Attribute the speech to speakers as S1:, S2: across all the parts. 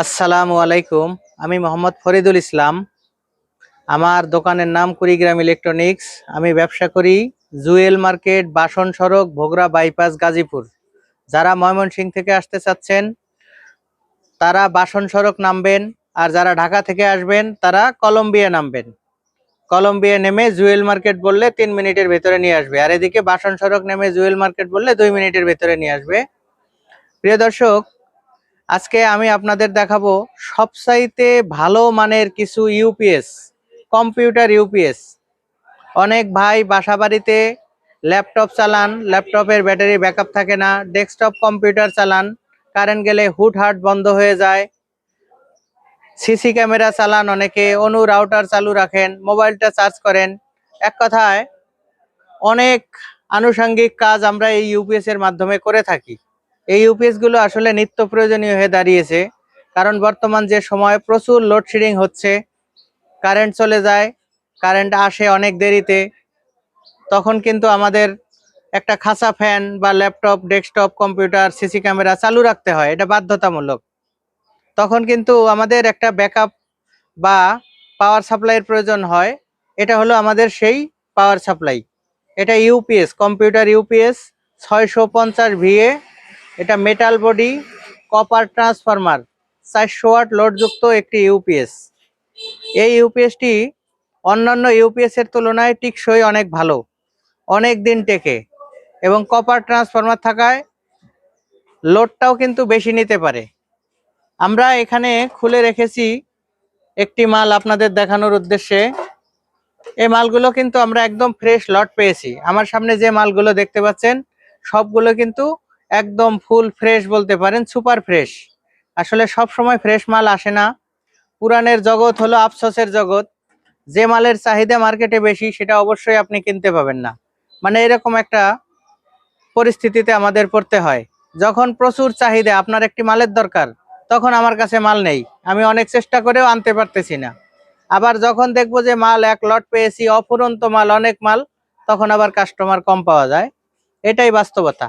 S1: আসসালামু আলাইকুম। আমি মোহাম্মদ ফরিদুল ইসলাম। আমার দোকানের নাম কুড়িগ্রাম ইলেকট্রনিক্স। আমি ব্যবসা করি জুয়েল মার্কেট, বাসন সড়ক, ভোগরা বাইপাস, গাজীপুর। যারা ময়মনসিং থেকে আসতে চাচ্ছেন, তারা বাসন সড়ক নামবেন, আর যারা ঢাকা থেকে আসবেন, তারা কলম্বিয়া নামবেন। কলম্বিয়া নেমে জুয়েল মার্কেট বললে তিন মিনিটের ভেতরে নিয়ে আসবে, আর এদিকে বাসন সড়ক নেমে জুয়েল মার্কেট বললে দুই মিনিটের ভেতরে নিয়ে আসবে। প্রিয় দর্শক আজকে আমি আপনাদের দেখাবো সবসাইতে ভালো মানের কিছু ইউপিএস, কম্পিউটার ইউপিএস। অনেক ভাই বাসা বাড়িতে ল্যাপটপ চালান, ল্যাপটপের ব্যাটারি ব্যাকআপ থাকে না, ডেস্কটপ কম্পিউটার চালান, কারেন্ট গেলে হুট হাট বন্ধ হয়ে যায়। সিসি ক্যামেরা চালান অনেকে অনু রাউটার চালু রাখেন, মোবাইলটা চার্জ করেন। এক কথায়, অনেক আনুষঙ্গিক কাজ আমরা এই ইউপিএস এর মাধ্যমে করে থাকি। এই ইউপিএসগুলো আসলে নিত্য প্রয়োজনীয় হয়ে দাঁড়িয়েছে। কারণ বর্তমান যে সময়, প্রচুর লোডশেডিং হচ্ছে। কারেন্ট চলে যায় কারেন্ট আসে অনেক দেরিতে। তখন কিন্তু আমাদের একটা খাঁচা ফ্যান বা laptop desktop computer CC camera চালু রাখতে হয়। এটা বাধ্যতামূলক। তখন কিন্তু আমাদের একটা ব্যাকআপ বা পাওয়ার সাপ্লাইয়ের প্রয়োজন হয়। এটা হলো আমাদের সেই পাওয়ার সাপ্লাই এটা ইউপিএস কম্পিউটার ইউপিএস ছয়শো পঞ্চাশ ভিএ এটা মেটাল বডি কপার ট্রান্সফরমার চারশো ওয়াট লোডযুক্ত একটি ইউপিএস এই ইউপিএসটি অন্যান্য ইউপিএস এর তুলনায় টিকসই অনেক ভালো, অনেক দিন টেকে এবং কপার ট্রান্সফরমার থাকায় লোডটাও কিন্তু বেশি নিতে পারে। আমরা এখানে খুলে রেখেছি একটি মাল আপনাদের দেখানোর উদ্দেশ্যে। এই মালগুলো কিন্তু আমরা একদম ফ্রেশ লট পেয়েছি। আমার সামনে যে মালগুলো দেখতে পাচ্ছেন, সবগুলো কিন্তু একদম ফুল ফ্রেশ বলতে পারেন সুপার ফ্রেশ আসলে সব সময় ফ্রেশ মাল আসে না। পুরানের জগৎ হলো আফসোসের জগৎ। যে মালের চাহিদা মার্কেটে বেশি, সেটা অবশ্যই আপনি কিনতে পাবেন না। মানে এরকম একটা পরিস্থিতিতে আমাদের পড়তে হয়। যখন প্রচুর চাহিদা, আপনার একটি মালের দরকার, তখন আমার কাছে মাল নেই। আমি অনেক চেষ্টা করেও আনতে পারতেছি না। আবার যখন দেখব যে মাল এক লট পেয়েছি, অফুরন্ত মাল, অনেক মাল, তখন আবার কাস্টমার কম পাওয়া যায়। এটাই বাস্তবতা।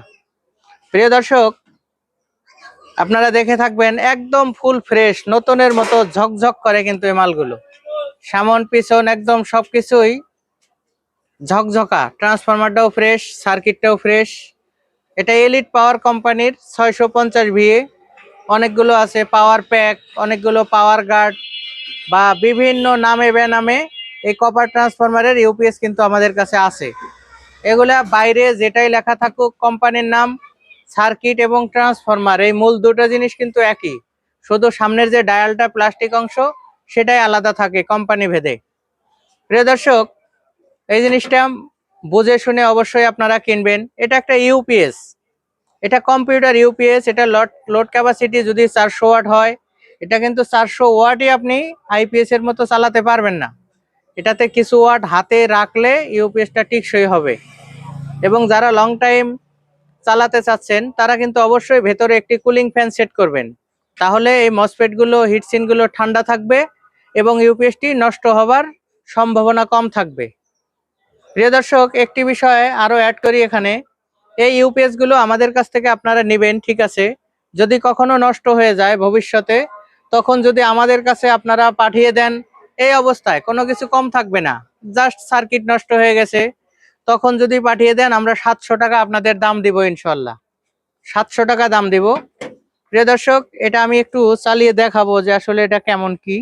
S1: প্রিয় দর্শক, আপনারা দেখে থাকবেন একদম ফুল ফ্রেশ নতুনের মতো ঝকঝক করে কিন্তু এই মালগুলো। সামন, পিছন, একদম সবকিছুই ঝকঝকা। ট্রান্সফরমারটাও ফ্রেশ সার্কিটটাও ফ্রেশ এটা এলিট পাওয়ার কোম্পানির ছয়শো পঞ্চাশ ভিএ অনেকগুলো আছে পাওয়ার প্যাক অনেকগুলো পাওয়ার গার্ড বা বিভিন্ন নামে বেনামে এই কপার ট্রান্সফরমারের ইউপিএস কিন্তু আমাদের কাছে আছে। এগুলা বাইরে যেটাই লেখা থাকুক কোম্পানির নাম সার্কিট এবং ট্রান্সফরমার, এই মূল দুটো জিনিস কিন্তু একই। শুধু সামনের যে ডায়ালটা প্লাস্টিক অংশ, সেটাই আলাদা থাকে কোম্পানি ভেদে। প্রিয় দর্শক, এই জিনিসটা বুঝে শুনে অবশ্যই আপনারা কিনবেন। এটা একটা ইউপিএস। এটা কম্পিউটার ইউপিএস, এটা লোড লোড ক্যাপাসিটি যদি চারশো ওয়াট হয়, এটা কিন্তু চারশো ওয়াটই আপনি আইপিএস এর মতো চালাতে পারবেন না। এটাতে কিছু ওয়াট হাতে রাখলে ইউপিএসটা টিকসই হবে। এবং যারা লং টাইম চালাতে চাচ্ছেন, তারা কিন্তু অবশ্যই ভেতরে একটি কুলিং ফ্যান সেট করবেন। তাহলে এই মসফেটগুলো হিটসিনগুলো ঠান্ডা থাকবে এবং ইউপিএসটি নষ্ট হবার সম্ভাবনা কম থাকবে। প্রিয় দর্শক, একটি বিষয়ে আরও অ্যাড করি এখানে। এই ইউপিএসগুলো আমাদের কাছ থেকে আপনারা নেবেন, ঠিক আছে? যদি কখনো নষ্ট হয়ে যায় ভবিষ্যতে, তখন যদি আমাদের কাছে আপনারা পাঠিয়ে দেন, এই অবস্থায় কোনো কিছু কম থাকবে না। জাস্ট সার্কিট নষ্ট হয়ে গেছে। তখন যদি পাঠিয়ে দেন, আমরা সাতশো টাকা আপনাদের দাম দিব ইনশাল্লাহ সাতশো টাকা দাম দিব। প্রিয় দর্শক, এটা আমি একটু চালিয়ে দেখাবো যে আসলে এটা কেমন কি।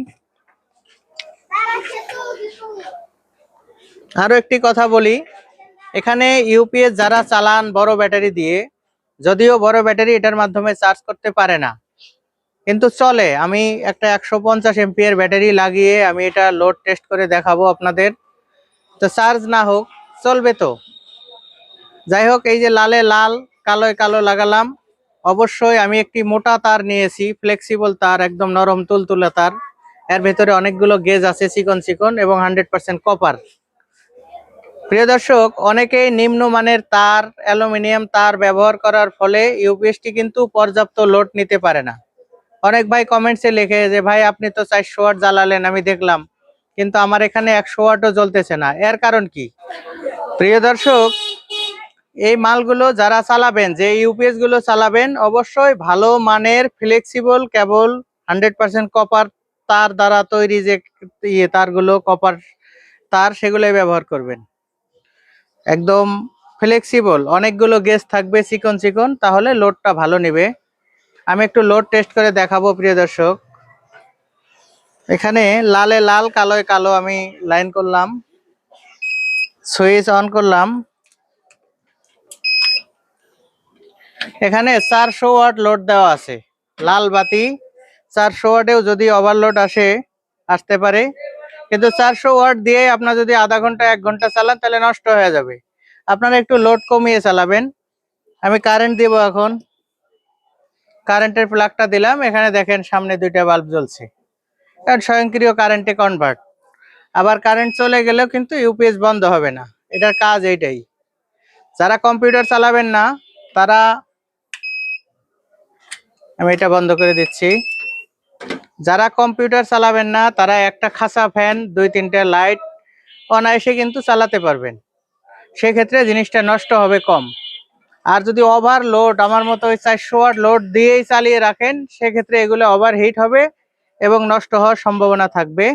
S1: আরও একটি কথা বলি, এখানে ইউপিএস যারা চালান বড় ব্যাটারি দিয়ে, যদিও বড় ব্যাটারি এটার মাধ্যমে চার্জ করতে পারে না। কিন্তু চলে, আমি একটা একশো পঞ্চাশ এমপিএর ব্যাটারি লাগিয়ে আমি এটা লোড টেস্ট করে দেখাবো আপনাদের। তো চার্জ না হোক চলবে তো। যাই হোক, এই যে লালে, লাল, কালোয় কালো লাগালাম। অবশ্যই আমি একটি মোটা তার নিয়েছি ফ্লেক্সিবল তার, একদম নরম তুলতুলে তার। এর ভেতরে অনেকগুলো গেজ আছে চিকন চিকন এবং হান্ড্রেড পার্সেন্ট কপার প্রিয় দর্শক, অনেকেই নিম্নমানের তার, অ্যালুমিনিয়াম তার ব্যবহার করার ফলে ইউপিএসটি কিন্তু পর্যাপ্ত লোড নিতে পারে না। অনেক ভাই কমেন্টসে লেখে যে, ভাই, আপনি তো চারশো ওয়াট জ্বালালেন, আমি দেখলাম। কিন্তু আমার এখানে একশো ওয়াটও জ্বলতেছে না। এর কারণ কি? প্রিয় দর্শক, এই মালগুলো যারা চালাবেন, যে ইউপিএসগুলো চালাবেন, অবশ্যই ভালো মানের flexible cable hundred percent copper তার দ্বারা তৈরি যে ইয়ে তারগুলো কপার তার সেগুলোই ব্যবহার করবেন। একদম ফ্লেক্সিবল অনেকগুলো গেস থাকবে চিকন চিকন, তাহলে লোডটা ভালো নেবে। আমি একটু লোড টেস্ট করে দেখাবো, প্রিয় দর্শক। এখানে লালে লাল, কালোয় কালো আমি লাইন করলাম। সুইচ অন করলাম। এখানে চারশো ওয়াট লোড দেওয়া আছে, লাল বাতি। চারশো ওয়াটেও যদি ওভারলোড আসে, আসতে পারে। কিন্তু চারশো ওয়াট দিয়ে আপনার যদি আধা ঘণ্টা, এক ঘণ্টা চালান, তাহলে নষ্ট হয়ে যাবে। আপনারা একটু লোড কমিয়ে চালাবেন। আমি কারেন্ট দিব এখন। কারেন্টের প্লাগটা দিলাম। এখানে দেখেন সামনে দুইটা বাল্ব জ্বলছে। স্বয়ংক্রিয় কারেন্টে কনভার্ট আবার কারেন্ট চলে গেলেও কিন্তু ইউপিএস বন্ধ হবে না। এটার কাজ এইটাই। যারা কম্পিউটার চালাবেন না, তারা আমি এটা বন্ধ করে দিচ্ছি। যারা কম্পিউটার চালাবেন না, তারা একটা খাসা ফ্যান দুই তিনটা লাইট অনায়াসে কিন্তু চালাতে পারবেন। সেক্ষেত্রে জিনিসটা নষ্ট হবে কম। আর যদি ওভার লোড আমার মতো ওই চারশো ওয়াট লোড দিয়েই চালিয়ে রাখেন, সেক্ষেত্রে এগুলো ওভার হিট হবে এবং নষ্ট হওয়ার সম্ভাবনা থাকবে।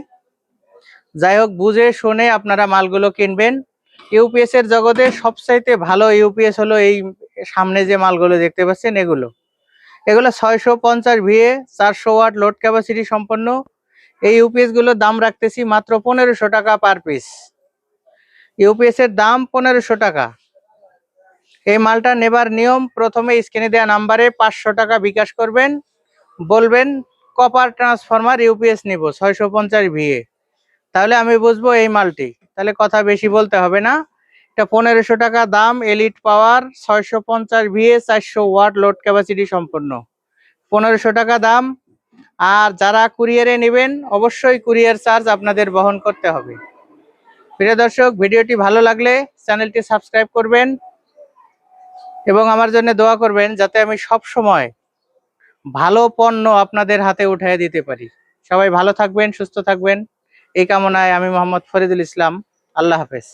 S1: যাই হোক বুঝে শুনে আপনারা মালগুলো কিনবেন। ইউপিএস এর জগতে সবচাইতে ভালো ইউপিএস হলো এই সামনে যে মালগুলো দেখতে পাচ্ছেন, এগুলো। এগুলো ছয়শো পঞ্চাশ ভিএ, চারশো ওয়াট লোড ক্যাপাসিটি সম্পন্ন। এই ইউপিএসগুলোর দাম রাখতেছি মাত্র পনেরোশো টাকা পার পিস ইউপিএস এর দাম পনেরোশো টাকা। এই মালটা নেবার নিয়ম, প্রথমে স্ক্রিনে দেওয়া নাম্বারে পাঁচশো টাকা বিকাশ করবেন। বলবেন, কপার ট্রান্সফরমার ইউপিএস নিব, ছয়শো পঞ্চাশ ভিএ। তাহলে আমি বুঝব এই মালটি। তাহলে কথা বেশি বলতে হবে না। এটা পনেরোশো টাকা দাম এলিট পাওয়ার ছয়শো পঞ্চাশ ভিএ চারশো ওয়াট লোড ক্যাপাসিটি সম্পন্ন পনেরোশো টাকা দাম। আর যারা কুরিয়ারে নেবেন, অবশ্যই কুরিয়ার চার্জ আপনাদের বহন করতে হবে। প্রিয় দর্শক, ভিডিওটি ভালো লাগলে চ্যানেলটি সাবস্ক্রাইব করবেন এবং আমার জন্য দোয়া করবেন যাতে আমি সব সময় ভালো পণ্য আপনাদের হাতে উঠিয়ে দিতে পারি। সবাই ভালো থাকবেন, সুস্থ থাকবেন। এই কামনায় আমি মোহাম্মদ ফরিদুল ইসলাম। আল্লাহ হাফেজ।